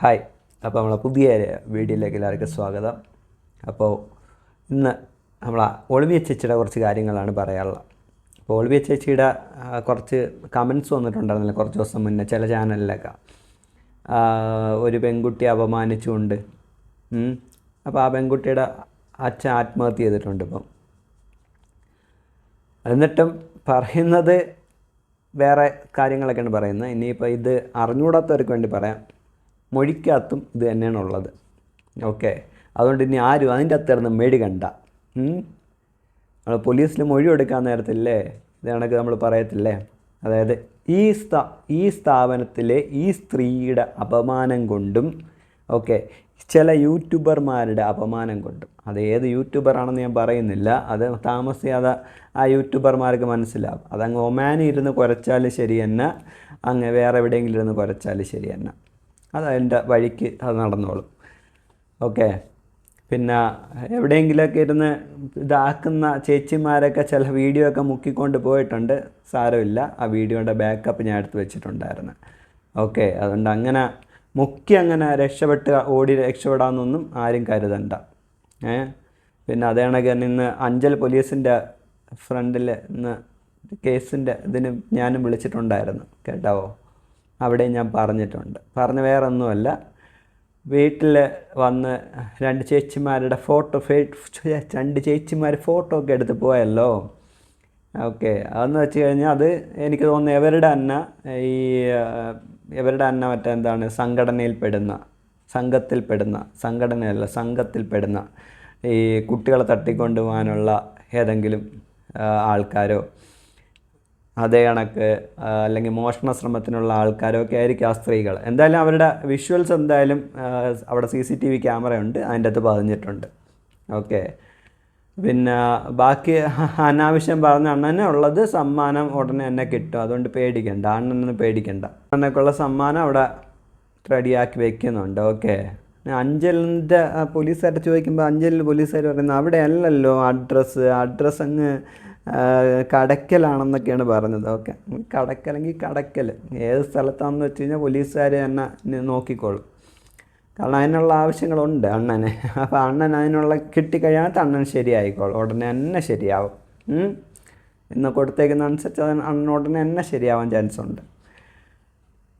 Hi. അപ്പോൾ നമ്മളെ പുതിയ വീഡിയോയിലേക്ക് എല്ലാവർക്കും സ്വാഗതം. അപ്പോൾ ഇന്ന് നമ്മളെ ഒളിവിയ ചേച്ചിയുടെ കുറച്ച് കാര്യങ്ങളാണ് പറയാനുള്ളത്. അപ്പോൾ ഒളിവിയ ചേച്ചിയുടെ കുറച്ച് കമൻസ് വന്നിട്ടുണ്ടായിരുന്നില്ല കുറച്ച് ദിവസം മുന്നേ ചില ചാനലിലൊക്കെ ഒരു പെൺകുട്ടിയെ അപമാനിച്ചുകൊണ്ട് അപ്പോൾ ആ പെൺകുട്ടിയുടെ അച്ഛൻ ആത്മഹത്യ ചെയ്തിട്ടുണ്ട് ഇപ്പം. എന്നിട്ടും പറയുന്നത് വേറെ കാര്യങ്ങളൊക്കെയാണ് പറയുന്നത്. ഇനിയിപ്പോൾ ഇത് അറിഞ്ഞുകൂടാത്തവർക്ക് വേണ്ടി പറയാം. മൊഴിക്കകത്തും ഇത് തന്നെയാണ് ഉള്ളത് ഓക്കെ. അതുകൊണ്ട് ഇനി ആരും അതിന്റെ അകത്ത് കിടന്ന് മേടിക്കണ്ട നമ്മൾ പോലീസിൽ മൊഴി എടുക്കാൻ നേരത്തില്ലേ? ഇത് കണക്ക് നമ്മൾ പറയത്തില്ലേ? അതായത് ഈ സ്ഥാ ഈ സ്ഥാപനത്തിലെ ഈ സ്ത്രീയുടെ അപമാനം കൊണ്ടും ഓക്കെ ചില യൂട്യൂബർമാരുടെ അപമാനം കൊണ്ടും. അത് ഏത് യൂട്യൂബറാണെന്ന് ഞാൻ പറയുന്നില്ല. അത് താമസിയാതെ ആ യൂട്യൂബർമാർക്ക് മനസ്സിലാവും. അതങ്ങ് ഒമാനി ഇരുന്ന് കുരച്ചാൽ ശരി തന്നെ അങ്ങ് വേറെ എവിടെയെങ്കിലും ഇരുന്ന് കുരച്ചാൽ ശരിയെന്ന അത് അതിന്റെ വഴിക്ക് അത് നടന്നോളും. ഓക്കെ. പിന്നെ എവിടെയെങ്കിലുമൊക്കെ ഇരുന്ന് ഇതാക്കുന്ന ചേച്ചിമാരൊക്കെ ചില വീഡിയോ ഒക്കെ മുക്കിക്കൊണ്ട് പോയിട്ടുണ്ട്. സാരമില്ല. ആ വീഡിയോയുടെ ബാക്കപ്പ് ഞാൻ എടുത്ത് വെച്ചിട്ടുണ്ടായിരുന്നു. ഓക്കെ. അതുകൊണ്ട് അങ്ങനെ മുക്കി അങ്ങനെ രക്ഷപ്പെട്ട് ഓടി രക്ഷപ്പെടാമെന്നൊന്നും ആരും കരുതണ്ട. ഏ? പിന്നെ അതേ കണക്ക് ഇന്ന് അഞ്ചൽ പോലീസിന്റെ ഫ്രണ്ടിൽ ഇന്ന് കേസിന്റെ ഇതിന് ഞാനും വിളിച്ചിട്ടുണ്ടായിരുന്നു. കേട്ടാവോ അവിടെ ഞാൻ പറഞ്ഞിട്ടുണ്ട്. പറഞ്ഞ വേറെ ഒന്നുമല്ല വീട്ടിൽ വന്ന് രണ്ട് ചേച്ചിമാരുടെ ഫോട്ടോ രണ്ട് ചേച്ചിമാർ ഫോട്ടോ ഒക്കെ എടുത്ത് പോയല്ലോ. ഓക്കെ. അതെന്ന് വെച്ച് കഴിഞ്ഞാൽ അത് എനിക്ക് തോന്നുന്നു എവരുടെ അന്ന ഈ എവരുടെ അന്ന മറ്റേ എന്താണ് സംഘടനയിൽപ്പെടുന്ന സംഘത്തിൽപ്പെടുന്ന സംഘടനയല്ല സംഘത്തിൽപ്പെടുന്ന ഈ കുട്ടികളെ തട്ടിക്കൊണ്ടു പോകാനുള്ള ഏതെങ്കിലും ആൾക്കാരോ അതേ കണക്ക് അല്ലെങ്കിൽ മോഷണ ശ്രമത്തിനുള്ള ആൾക്കാരൊക്കെ ആയിരിക്കും ആ സ്ത്രീകൾ. എന്തായാലും അവരുടെ വിഷ്വൽസ് എന്തായാലും അവിടെ C C T V camera ഉണ്ട് അതിന്റെ അകത്ത് പതിഞ്ഞിട്ടുണ്ട്. ഓക്കെ പിന്നെ ബാക്കി അനാവശ്യം പറഞ്ഞ അണ്ണനെ ഉള്ളത് സമ്മാനം ഉടനെ തന്നെ കിട്ടും. അതുകൊണ്ട് പേടിക്കണ്ട അണ്ണനൊന്നും പേടിക്കണ്ട. അണ്ണനൊക്കെയുള്ള സമ്മാനം അവിടെ റെഡിയാക്കി വെക്കുന്നുണ്ട്. ഓക്കെ അഞ്ചലിന്റെ പോലീസുകാരുടെ ചോദിക്കുമ്പോൾ അഞ്ചലിൽ പോലീസുകാർ പറയുന്നത് അവിടെ അല്ലല്ലോ അഡ്രസ്സ് അഡ്രസ്സ് അങ്ങ് കടക്കലാണെന്നൊക്കെയാണ് പറഞ്ഞത്. ഓക്കെ. കടക്കലെങ്കിൽ കടക്കൽ. ഏത് സ്ഥലത്താണെന്ന് വെച്ച് കഴിഞ്ഞാൽ പോലീസുകാർ തന്നെ നോക്കിക്കോളും. കാരണം അതിനുള്ള ആവശ്യങ്ങളുണ്ട് അണ്ണന്. അപ്പോൾ അണ്ണൻ അതിനുള്ള കിട്ടിക്കഴിയാത്ത അണ്ണൻ ശരിയായിക്കോളും. ഉടനെ തന്നെ ശരിയാവും. ഇന്ന് കൊടുത്തേക്കുന്ന അനുസരിച്ച് അത് അണ്ണൻ ഉടനെ തന്നെ ശരിയാവാൻ ചാൻസ് ഉണ്ട്.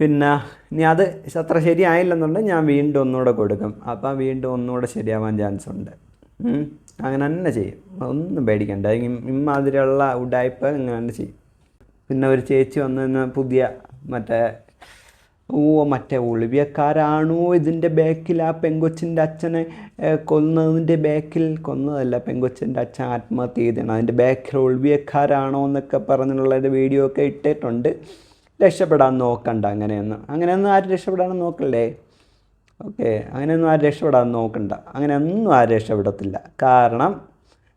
പിന്നെ ഇനി അത് അത്ര ശരിയായില്ലെന്നുണ്ടെങ്കിൽ ഞാൻ വീണ്ടും ഒന്നുകൂടെ കൊടുക്കും. അപ്പം വീണ്ടും ഒന്നുകൂടെ ശരിയാവാൻ ചാൻസ് ഉണ്ട്. അങ്ങനെ തന്നെ ചെയ്യും. ഒന്നും പേടിക്കണ്ട. ഇ- ഇമ്മാതിരിയുള്ള ഉഡായ്പ ഇങ്ങനെ തന്നെ ചെയ്യും. പിന്നെ ഒരു ചേച്ചി വന്നു നിന്ന് പുതിയ മറ്റേ ഓ മറ്റേ ഒളിവിയക്കാരാണോ ഇതിന്റെ ബാക്കിൽ ആ പെങ്കൊച്ചിന്റെ അച്ഛനെ കൊന്നതിന്റെ ബാക്കിൽ കൊന്നതല്ല പെങ്കൊച്ചിന്റെ അച്ഛൻ ആത്മഹത്യ ചെയ്തതാണ്. അതിന്റെ ബാക്കിൽ ഒളിവിയക്കാരാണോ എന്നൊക്കെ പറഞ്ഞുള്ള ഒരു വീഡിയോ ഒക്കെ ഇട്ടിട്ടുണ്ട്. രക്ഷപ്പെടാൻ നോക്കണ്ട അങ്ങനെയൊന്നും. അങ്ങനെയൊന്നും ആരും രക്ഷപ്പെടാൻ നോക്കല്ലേ? ഓക്കെ അങ്ങനെയൊന്നും ആരും രക്ഷപ്പെടാൻ നോക്കണ്ട. അങ്ങനെയൊന്നും ആരും രക്ഷപ്പെടത്തില്ല. കാരണം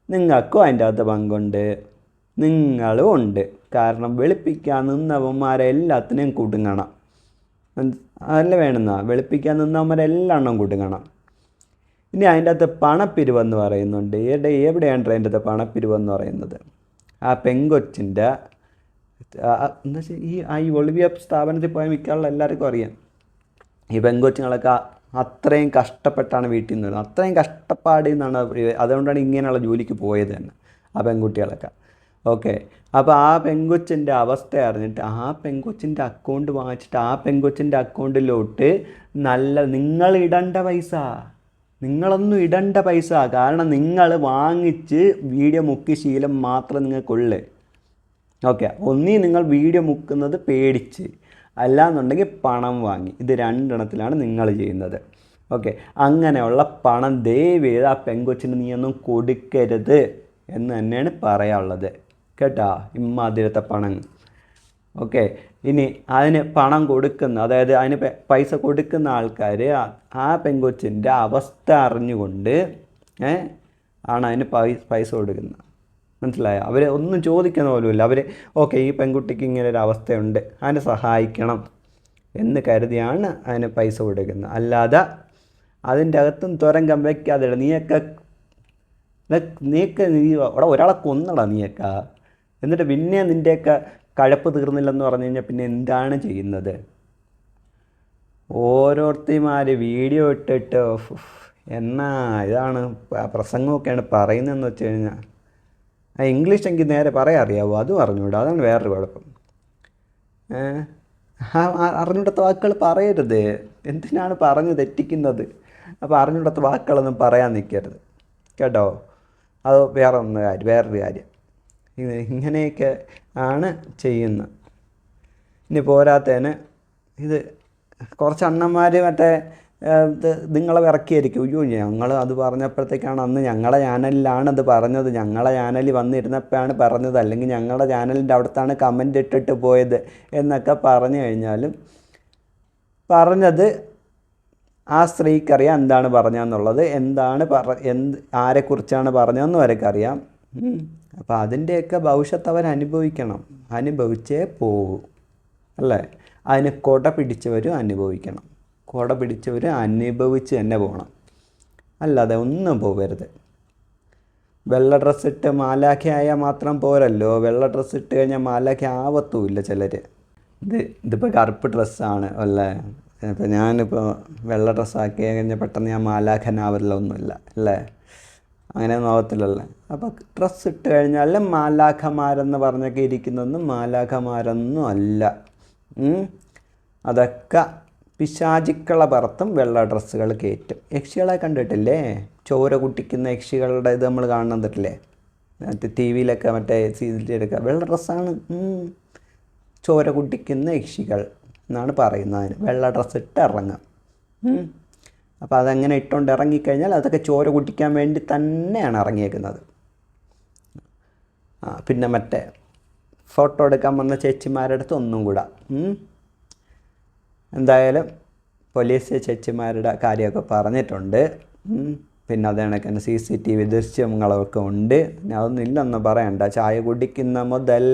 നിങ്ങൾക്കും അതിന്റെ അകത്ത് പങ്കുണ്ട്. നിങ്ങളും ഉണ്ട്. കാരണം വെളുപ്പിക്കാൻ നിന്നവന്മാരെ എല്ലാത്തിനെയും കൂട്ടും കാണാം അതല്ല വേണമെന്ന വെളുപ്പിക്കാൻ നിന്നവന്മാരെ എല്ലാണ്ണം കൂട്ടും കാണാം ഇനി അതിന്റെ അകത്ത് പണപ്പിരിവെന്ന് പറയുന്നുണ്ട്. എവിടെ എവിടെയാണ് അതിന്റെ അകത്ത് പണപ്പിരിവെന്ന് പറയുന്നത്? ആ പെങ്കൊച്ചിന്റെ എന്താ വെച്ചാൽ ഈ ആ ഈ ഒളിവിയ സ്ഥാപനത്തിൽ പോയ മിക്കാളുള്ള എല്ലാവർക്കും അറിയാം. ഈ പെങ്കൊച്ചുങ്ങളൊക്കെ അത്രയും കഷ്ടപ്പെട്ടാണ് വീട്ടിൽ നിന്ന് വരുന്നത്. അത്രയും കഷ്ടപ്പാടിൽ നിന്നാണ് അതുകൊണ്ടാണ് ഇങ്ങനെയുള്ള ജോലിക്ക് പോയത് തന്നെ ആ പെൺകുട്ടികളൊക്കെ. ഓക്കെ. അപ്പോൾ ആ പെങ്കൊച്ചിന്റെ അവസ്ഥ അറിഞ്ഞിട്ട് ആ പെങ്കൊച്ചിന്റെ അക്കൗണ്ട് വാങ്ങിച്ചിട്ട് ആ പെങ്കൊച്ചിന്റെ അക്കൗണ്ടിലോട്ട് നല്ല നിങ്ങൾ ഇടേണ്ട പൈസ നിങ്ങളൊന്നും ഇടേണ്ട പൈസ കാരണം നിങ്ങൾ വാങ്ങിച്ച് വീഡിയോ മുക്കി ശീലം മാത്രം നിങ്ങൾക്കുള്ളേ. ഓക്കെ. ഒന്നീ നിങ്ങൾ വീഡിയോ മുക്കുന്നത് പേടിച്ച്. അല്ലാന്നുണ്ടെങ്കിൽ പണം വാങ്ങി. ഇത് രണ്ടെണ്ണത്തിലാണ് നിങ്ങൾ ചെയ്യുന്നത്. ഓക്കെ. അങ്ങനെയുള്ള പണം ദയവ് ചെയ്ത് ആ പെങ്കൊച്ചിന് നീ ഒന്നും കൊടുക്കരുത് എന്ന് തന്നെയാണ് പറയാനുള്ളത്. കേട്ടാ? ഇമ്മാതിരത്തെ പണം. ഓക്കെ. ഇനി അതിന് പണം കൊടുക്കുന്ന അതായത് അതിന് പൈസ കൊടുക്കുന്ന ആൾക്കാർ ആ പെങ്കൊച്ചിന്റെ അവസ്ഥ അറിഞ്ഞുകൊണ്ട് ആണ് അതിന് പൈസ കൊടുക്കുന്നത്. മനസ്സിലായോ? അവരെ ഒന്നും ചോദിക്കുന്ന പോലുമില്ല. അവർ ഓക്കെ ഈ പെൺകുട്ടിക്ക് ഇങ്ങനെ ഒരു അവസ്ഥയുണ്ട്. അതിനെ സഹായിക്കണം. എന്ന് കരുതിയാണ് അതിന് പൈസ കൊടുക്കുന്നത്. അല്ലാതെ അതിന്റെ അകത്തും തുരങ്കം വയ്ക്കാതെ നീയൊക്കെ നീക്ക നീ അവിടെ ഒരാളെ കൊന്നടാ നീയൊക്കെ. എന്നിട്ട് പിന്നെ നിന്റെയൊക്കെ കഴപ്പ് തീർന്നില്ലെന്ന് പറഞ്ഞു കഴിഞ്ഞാൽ പിന്നെ എന്താണ് ചെയ്യുന്നത്? ഓരോരുത്തന്മാർ വീഡിയോ ഇട്ടിട്ട് എന്നാ ഇതാണ് പ്രസംഗമൊക്കെയാണ് പറയുന്നതെന്ന് വെച്ച് കഴിഞ്ഞാൽ ഇംഗ്ലീഷ് എനിക്ക് നേരെ പറയാൻ അറിയാവോ അതും അറിഞ്ഞൂടാ. അതാണ് വേറൊരു കുഴപ്പം. അറിഞ്ഞൂടാത്ത വാക്കുകൾ പറയരുത്. എന്തിനാണ് പറഞ്ഞു തെറ്റിക്കുന്നത്? അപ്പോൾ അറിഞ്ഞൂടാത്ത വാക്കുകളൊന്നും പറയാൻ നിൽക്കരുത്. കേട്ടോ? അത് വേറെ ഒന്ന് കാര്യം വേറൊരു കാര്യം. ഇങ്ങനെയൊക്കെ ആണ് ചെയ്യുന്നത്. ഇനി പോരാത്തതിന് ഇത് കുറച്ച് അണ്ണന്മാർ മറ്റേ നിങ്ങളെ ഇറക്കിയായിരിക്കും അയ്യോ ഞങ്ങൾ അത് പറഞ്ഞപ്പോഴത്തേക്കാണ് അന്ന് ഞങ്ങളുടെ ചാനലിലാണ് അത് പറഞ്ഞത്. ഞങ്ങളുടെ ചാനലിൽ വന്നിരുന്നപ്പോഴാണ് പറഞ്ഞത്. അല്ലെങ്കിൽ ഞങ്ങളുടെ ചാനലിന്റെ അവിടത്താണ് കമന്റ് ഇട്ടിട്ട് പോയത് എന്നൊക്കെ പറഞ്ഞു കഴിഞ്ഞാലും പറഞ്ഞത് ആ സ്ത്രീക്കറിയാം എന്താണ് പറഞ്ഞതെന്നുള്ളത്. എന്താണ് പറ എന്ത് ആരെക്കുറിച്ചാണ് പറഞ്ഞതെന്ന് അവരൊക്കെ അപ്പോൾ അതിന്റെയൊക്കെ ഭവിഷ്യത്ത് അവർ അനുഭവിക്കണം. അനുഭവിച്ചേ പോകൂ അല്ലേ? അതിന് കൊട പിടിച്ചവരും അനുഭവിക്കണം. കൊട പിടിച്ചവർ അനുഭവിച്ച് തന്നെ പോകണം. അല്ലാതെ ഒന്നും പോകരുത്. വെള്ള ഡ്രസ്സ് ഇട്ട് മാലാഖയായാൽ മാത്രം പോരല്ലോ. വെള്ള ഡ്രസ്സ് ഇട്ട് കഴിഞ്ഞാൽ മാലാഖ ആവത്തുമില്ല ചിലർ ഇത് ഇതിപ്പോൾ കറുപ്പ് ഡ്രസ്സാണ് അല്ലേ? ഇപ്പം ഞാനിപ്പോൾ വെള്ള ഡ്രസ്സാക്കി കഴിഞ്ഞാൽ പെട്ടെന്ന് ഞാൻ മാലാഖനാവില്ല ഒന്നുമില്ല അല്ലേ? അങ്ങനെയൊന്നും ആവത്തില്ലല്ലേ? അപ്പോൾ ഡ്രസ്സ് ഇട്ട് കഴിഞ്ഞാൽ മാലാഖമാരെന്ന് പറഞ്ഞൊക്കെ ഇരിക്കുന്നതൊന്നും മാലാഖമാരൊന്നും അല്ല. അതൊക്കെ പിശാചിക്കള പറത്തും വെള്ള ഡ്രസ്സുകൾ കയറ്റും. യക്ഷികളെ കണ്ടിട്ടില്ലേ? ചോര കുട്ടിക്കുന്ന യക്ഷികളുടെ ഇത് നമ്മൾ കാണുന്നില്ലേ മറ്റേ ടി വിയിലൊക്കെ മറ്റേ സീരിയലൊക്കെ വെള്ള ഡ്രസ്സാണ്. ചോര കുട്ടിക്കുന്ന യക്ഷികൾ എന്നാണ് പറയുന്നത് വെള്ള ഡ്രസ്സ് ഇട്ട് ഇറങ്ങാം. അപ്പോൾ അതങ്ങനെ ഇട്ടുകൊണ്ട് ഇറങ്ങിക്കഴിഞ്ഞാൽ അതൊക്കെ ചോര കുട്ടിക്കാൻ വേണ്ടി തന്നെയാണ് ഇറങ്ങിയേക്കുന്നത്. ആ പിന്നെ മറ്റേ ഫോട്ടോ എടുക്കാൻ വന്ന ചേച്ചിമാരുടെ അടുത്ത് ഒന്നും കൂടെ. എന്തായാലും പോലീസ് ചേച്ചിമാരുടെ കാര്യമൊക്കെ പറഞ്ഞിട്ടുണ്ട്. പിന്നെ അത് കണക്കിന് സി സി ടി വി ദൃശ്യങ്ങളൊക്കെ ഉണ്ട്. അതൊന്നും ഇല്ലെന്ന് പറയണ്ട. ചായ കുടിക്കുന്ന മുതൽ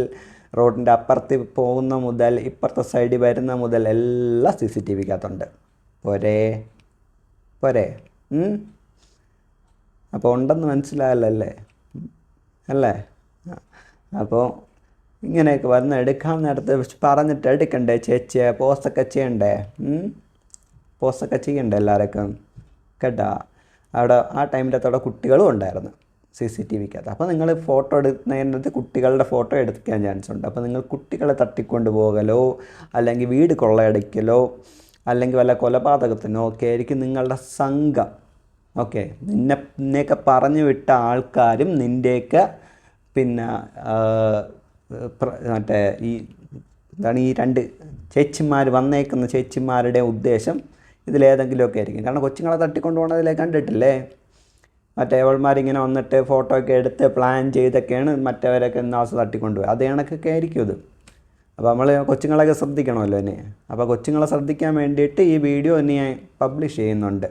റോഡിന്റെ അപ്പുറത്ത് പോകുന്ന മുതൽ ഇപ്പുറത്തെ സൈഡിൽ വരുന്ന മുതൽ എല്ലാം സി സി ടി വിക്കകത്തുണ്ട്. പോരേ? പോരേ? അപ്പോൾ ഉണ്ടെന്ന് മനസ്സിലായല്ലേ അല്ലേ? അപ്പോൾ ഇങ്ങനെയൊക്കെ വന്ന് എടുക്കാൻ നേരത്തെ പറഞ്ഞിട്ട് എടുക്കണ്ടേ ചേച്ചിയെ? പോസ്റ്റൊക്കെ ചെയ്യണ്ടേ? പോസ്റ്റൊക്കെ ചെയ്യണ്ടേ എല്ലാവർക്കും കേട്ടാ? അവിടെ ആ ടൈമിന്റെ അകത്തോടെ കുട്ടികളും ഉണ്ടായിരുന്നു സി സി ടി വിക്കകത്ത്. അപ്പോൾ നിങ്ങൾ ഫോട്ടോ എടുക്കുന്നതിനകത്ത് കുട്ടികളുടെ ഫോട്ടോ എടുക്കാൻ ചാൻസ് ഉണ്ട്. അപ്പോൾ നിങ്ങൾ കുട്ടികളെ തട്ടിക്കൊണ്ട് പോകലോ അല്ലെങ്കിൽ വീട് കൊള്ളയടിക്കലോ അല്ലെങ്കിൽ വല്ല കൊലപാതകത്തിനോ ഒക്കെ ആയിരിക്കും നിങ്ങളുടെ സംഘം. ഓക്കെ? നിന്നെ നിന്നെയൊക്കെ പറഞ്ഞു വിട്ട ആൾക്കാരും നിന്റെയൊക്കെ പിന്നെ മറ്റേ ഈ എന്താണ് ഈ രണ്ട് ചേച്ചിമാർ വന്നേക്കുന്ന ചേച്ചിമാരുടെ ഉദ്ദേശം ഇതിലേതെങ്കിലുമൊക്കെ ആയിരിക്കും. കാരണം കൊച്ചുങ്ങളെ തട്ടിക്കൊണ്ട് പോകണതിലെ കണ്ടിട്ടില്ലേ? മറ്റേ അവൾമാരിങ്ങനെ വന്നിട്ട് ഫോട്ടോ ഒക്കെ എടുത്ത് പ്ലാൻ ചെയ്തൊക്കെയാണ് മറ്റവരൊക്കെ നാസ് തട്ടിക്കൊണ്ടുപോയി അത് കണക്കൊക്കെ ആയിരിക്കും അത് അപ്പോൾ നമ്മൾ കൊച്ചുങ്ങളൊക്കെ ശ്രദ്ധിക്കണമല്ലോ എന്നെ അപ്പോൾ കൊച്ചുങ്ങളെ ശ്രദ്ധിക്കാൻ വേണ്ടിയിട്ട് ഈ വീഡിയോ ഇനി പബ്ലിഷ് ചെയ്യുന്നുണ്ട്.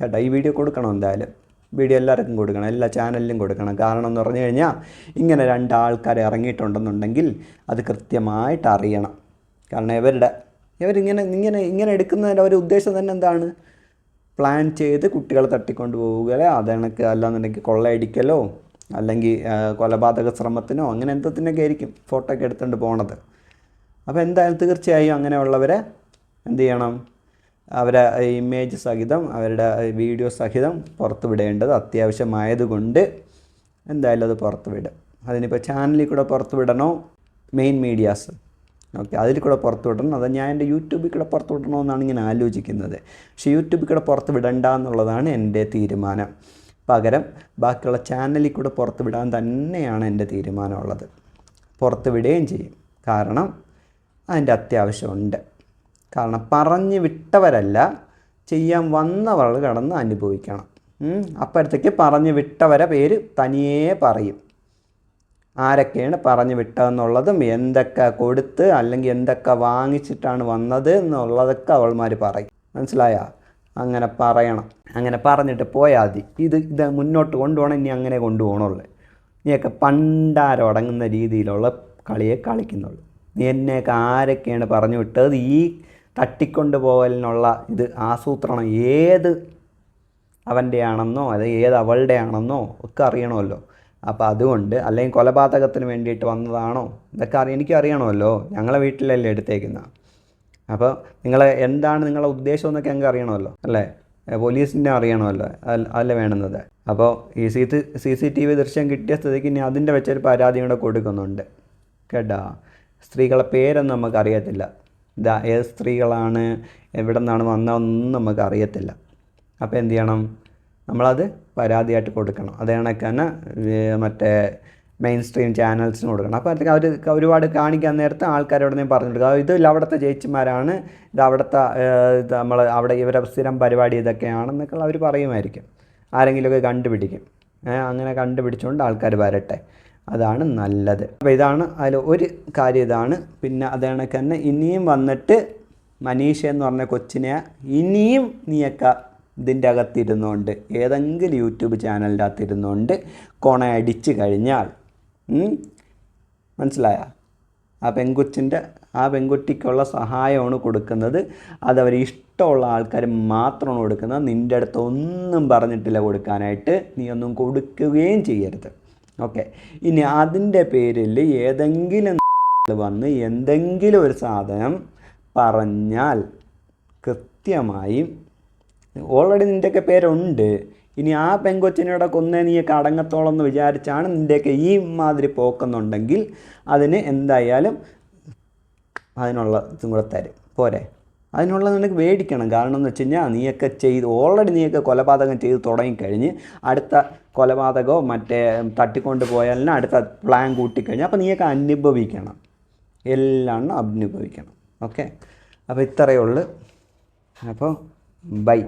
കേട്ടോ ഈ വീഡിയോ കൊടുക്കണം എന്തായാലും? വീഡിയോ എല്ലാവർക്കും കൊടുക്കണം എല്ലാ ചാനലിലും കൊടുക്കണം. കാരണം എന്ന് പറഞ്ഞു കഴിഞ്ഞാൽ ഇങ്ങനെ രണ്ട് ആൾക്കാർ ഇറങ്ങിയിട്ടുണ്ടെന്നുണ്ടെങ്കിൽ അത് കൃത്യമായിട്ട് അറിയണം. കാരണം ഇവരുടെ ഇവരിങ്ങനെ ഇങ്ങനെ ഇങ്ങനെ എടുക്കുന്നതിന്റെ ഒരു ഉദ്ദേശം തന്നെ എന്താണ്? പ്ലാൻ ചെയ്ത് കുട്ടികളെ തട്ടിക്കൊണ്ട് പോവുക അതണക്ക് അല്ലാന്നുണ്ടെങ്കിൽ കൊള്ളയടിക്കലോ? അല്ലെങ്കിൽ കൊലപാതക ശ്രമത്തിനോ? അങ്ങനെ എന്തത്തിനൊക്കെ ആയിരിക്കും ഫോട്ടോ ഒക്കെ എടുത്തുകൊണ്ട് പോണത്. അപ്പോൾ എന്തായാലും തീർച്ചയായും അങ്ങനെയുള്ളവരെ എന്ത് ചെയ്യണം? അവരെ ഇമേജ് സഹിതം അവരുടെ വീഡിയോ സഹിതം പുറത്ത് വിടേണ്ടത് അത്യാവശ്യമായതുകൊണ്ട് എന്തായാലും അത് പുറത്ത് വിടും അതിനിപ്പോൾ ചാനലിൽ കൂടെ പുറത്ത് വിടണോ മെയിൻ മീഡിയാസ് ഓക്കെ അതിൽ കൂടെ പുറത്ത് വിടണം അത് ഞാൻ എന്റെ യൂട്യൂബിൽ കൂടെ പുറത്ത് വിടണമെന്നാണ് ഇങ്ങനെ ആലോചിക്കുന്നത്. പക്ഷേ യൂട്യൂബിൽ കൂടെ പുറത്ത് വിടണ്ട എന്നുള്ളതാണ് എന്റെ തീരുമാനം. പകരം ബാക്കിയുള്ള ചാനലിൽ കൂടെ പുറത്ത് വിടാൻ തന്നെയാണ് എന്റെ തീരുമാനമുള്ളത് പുറത്ത് വിടുകയും ചെയ്യും. കാരണം അതിന്റെ അത്യാവശ്യമുണ്ട്. കാരണം പറഞ്ഞു വിട്ടവരല്ല ചെയ്യാൻ വന്നവർ കടന്ന് അനുഭവിക്കണം. അപ്പോഴത്തേക്ക് പറഞ്ഞു വിട്ടവരെ പേര് തനിയേ പറയും. ആരൊക്കെയാണ് പറഞ്ഞു വിട്ടതെന്നുള്ളതും എന്തൊക്കെ കൊടുത്ത് അല്ലെങ്കിൽ എന്തൊക്കെ വാങ്ങിച്ചിട്ടാണ് വന്നത് എന്നുള്ളതൊക്കെ അവൾമാർ പറയും. മനസ്സിലായ? അങ്ങനെ പറയണം. അങ്ങനെ പറഞ്ഞിട്ട് പോയാൽ മതി. ഇത് ഇത് മുന്നോട്ട് കൊണ്ടുപോകണം ഇനി അങ്ങനെ കൊണ്ടുപോകണുള്ളൂ. നീയൊക്കെ പണ്ടാരടങ്ങുന്ന രീതിയിലുള്ള കളിയെ കളിക്കുന്നുള്ളൂ. നീ എന്നെയൊക്കെ ആരൊക്കെയാണ് പറഞ്ഞു വിട്ടത്? ഈ തട്ടിക്കൊണ്ട് പോകലിനുള്ള ഇത് ആസൂത്രണം ഏത് അവന്റെ ആണെന്നോ അത് ഏത് അവളുടെ ആണെന്നോ ഒക്കെ അറിയണമല്ലോ. അപ്പോൾ അതുകൊണ്ട് അല്ലെങ്കിൽ കൊലപാതകത്തിന് വേണ്ടിയിട്ട് വന്നതാണോ? ഇതൊക്കെ അറിയാൻ എനിക്ക് അറിയണമല്ലോ. ഞങ്ങളെ വീട്ടിലല്ലേ എടുത്തേക്കുന്ന. അപ്പോൾ നിങ്ങൾ എന്താണ് നിങ്ങളുടെ ഉദ്ദേശം എന്നൊക്കെ ഞങ്ങൾക്ക് അറിയണമല്ലോ അല്ലേ? പോലീസിന്റെ അറിയണമല്ലോ അല്ല വേണ്ടുന്നത്? അപ്പോൾ ഈ C C C T V ദൃശ്യം കിട്ടിയ സ്ഥിതിക്ക് ഇനി അതിന്റെ വെച്ചൊരു പരാതി കൂടെ കൊടുക്കുന്നുണ്ട്. കേട്ടാ? സ്ത്രീകളെ പേരൊന്നും നമുക്ക് അറിയത്തില്ല. ഇതാ ഏത് സ്ത്രീകളാണ് എവിടെ നിന്നാണ് വന്നതെന്നൊന്നും നമുക്ക് അറിയത്തില്ല അപ്പോൾ എന്ത് ചെയ്യണം? നമ്മളത് പരാതിയായിട്ട് കൊടുക്കണം. അത് കണക്ക് തന്നെ മറ്റേ മെയിൻ സ്ട്രീം ചാനൽസിന് കൊടുക്കണം. അപ്പോൾ അതൊക്കെ അവർ ഒരുപാട് കാണിക്കാൻ നേരത്തെ ആൾക്കാരോട് ഞാൻ പറഞ്ഞു കൊടുക്കുക ഇത് അവിടുത്തെ ചേച്ചിമാരാണ്. ഇത് അവിടുത്തെ നമ്മൾ അവിടെ ഇവരെ സ്ഥിരം പരിപാടി ഇതൊക്കെയാണെന്നൊക്കെ അവർ പറയുമായിരിക്കും. ആരെങ്കിലുമൊക്കെ കണ്ടുപിടിക്കും. അങ്ങനെ കണ്ടുപിടിച്ചുകൊണ്ട് ആൾക്കാർ വരട്ടെ. അതാണ് നല്ലത്. അപ്പോൾ ഇതാണ് അതിൽ ഒരു കാര്യം ഇതാണ്. പിന്നെ അത് കണക്ക് തന്നെ ഇനിയും വന്നിട്ട് മനീഷ എന്ന് പറഞ്ഞ കൊച്ചിനെ ഇനിയും നീയൊക്കെ ഇതിന്റെ അകത്തിരുന്നുകൊണ്ട് ഏതെങ്കിലും യൂട്യൂബ് ചാനലിന്റെ അകത്തിരുന്നുകൊണ്ട് കൊണയടിച്ച് കഴിഞ്ഞാൽ മനസ്സിലായ? ആ പെൺകുച്ചിന്റെ ആ പെൺകുട്ടിക്കുള്ള സഹായമാണ് കൊടുക്കുന്നത്. അതവർ ഇഷ്ടമുള്ള ആൾക്കാർ മാത്രമാണ് കൊടുക്കുന്നത്. നിന്റെ അടുത്ത് ഒന്നും പറഞ്ഞിട്ടില്ല കൊടുക്കാനായിട്ട്. നീ ഒന്നും കൊടുക്കുകയും ചെയ്യരുത്. ഓക്കെ. ഇനി അതിന്റെ പേരിൽ ഏതെങ്കിലും വന്ന് എന്തെങ്കിലും ഒരു സാധനം പറഞ്ഞാൽ കൃത്യമായി ഓൾറെഡി നിന്റെയൊക്കെ പേരുണ്ട്. ഇനി ആ പെങ്കൊച്ചിനോടെ കൊന്നേ നീ അടങ്ങത്തോളം എന്ന് വിചാരിച്ചാണ് നിന്റെയൊക്കെ ഈ മാതിരി പോക്കുന്നുണ്ടെങ്കിൽ അതിന് എന്തായാലും അതിനുള്ള ഇതും കൂടെ തരും. പോരെ? അതിനുള്ള നിനക്ക് മേടിക്കണം കാരണം എന്ന് വെച്ച് കഴിഞ്ഞാൽ നീയൊക്കെ ചെയ്ത് ഓൾറെഡി നീയൊക്കെ കൊലപാതകം ചെയ്ത് തുടങ്ങിക്കഴിഞ്ഞ് അടുത്ത കൊലപാതകമോ മറ്റേ തട്ടിക്കൊണ്ട് പോയാലിന് അടുത്ത പ്ലാൻ കൂട്ടിക്കഴിഞ്ഞാൽ അപ്പോൾ നീയൊക്കെ അനുഭവിക്കണം. എല്ലാം അനുഭവിക്കണം. ഓക്കെ അപ്പോൾ ഇത്രയേ ഉള്ളൂ. അപ്പോൾ ബൈ